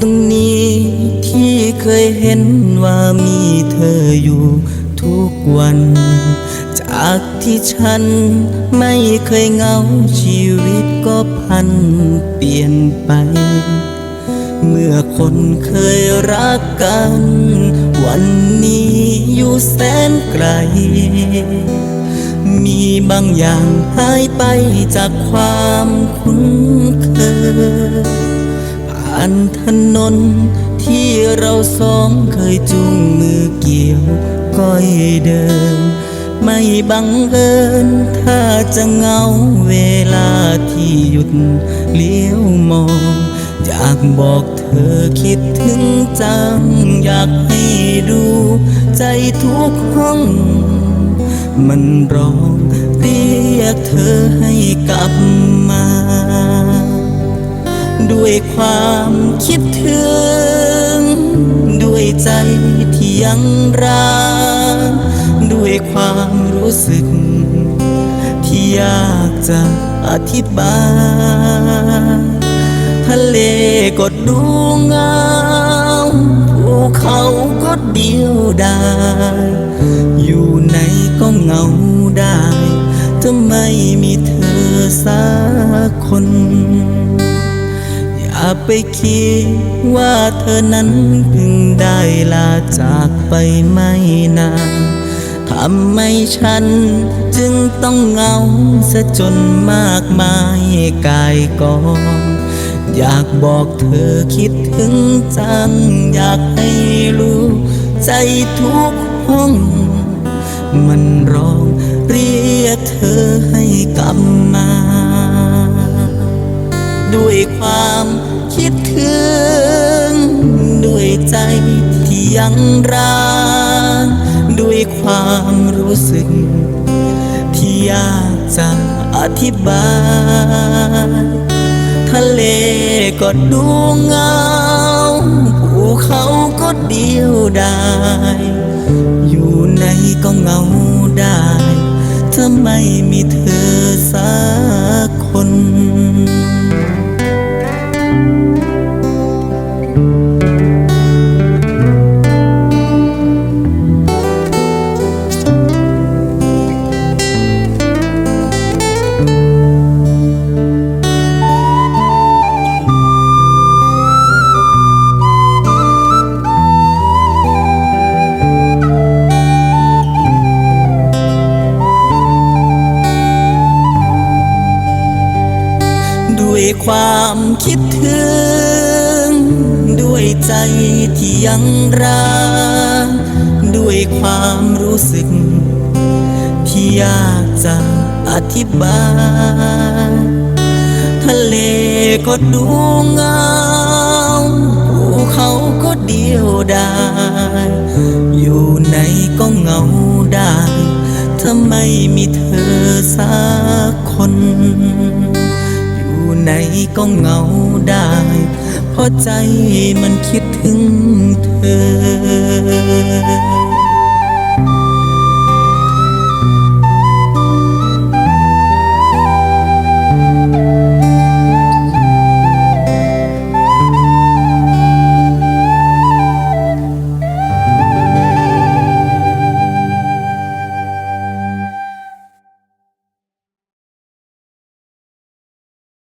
ตรงนี้ที่เคยเห็นว่ามีเธออยู่ทุกวัน จากที่ฉันไม่เคยเหงาชีวิตก็พันเปลี่ยนไป เมื่อคนเคยรักกัน วันนี้อยู่แสนไกล มีบางอย่างหายไปจากความคุ้นเคย ผ่านถนน ที่เราสองเคยจูงมือเกี่ยวก้อยเดินไม่บังเอิญ ถ้าจะเงาเวลาที่หยุดเลี้ยวมอง อยากบอกเธอคิดถึงจัง อยากให้ดู ใจทุกห้อง มันร้องเรียกเธอให้กลับมา ด้วยความคิดถึง ด้วยใจที่ยังรักด้วยความรู้สึก ที่อยากจะอธิบาย ทะเลก็ดูเงาภูเขาก็เดียวดายอยู่ไหนก็เหงาได้จะไม่มีเธอสักคน ไปคิดว่าเธอนั้นเพิ่งได้ลาจากไปไม่นานทำไมฉันจึงต้องเหงาซะจนมากมายกายกองอยากบอกเธอคิดถึงจัง อยากให้รู้ ใจทุกห้อง มันร้องเรียกเธอให้กลับมา ด้วยความ ยังรักด้วยความรู้สึก ที่ยากจะอธิบาย ทะเลก็ดูเงาภูเขาก็เดียวดายอยู่ไหนก็เงาได้ถ้าไม่มีเธอสักคน ด้วยความคิดถึง ด้วยใจที่ยังรักด้วยความรู้สึก ที่ยากจะอธิบาย ทะเลก็ดูเงาภูเขาก็เดียวดายอยู่ไหนก็เหงาได้ถ้าไม่มีเธอสักคน ไหนก็เหงาได้ เพราะใจมันคิดถึงเธอ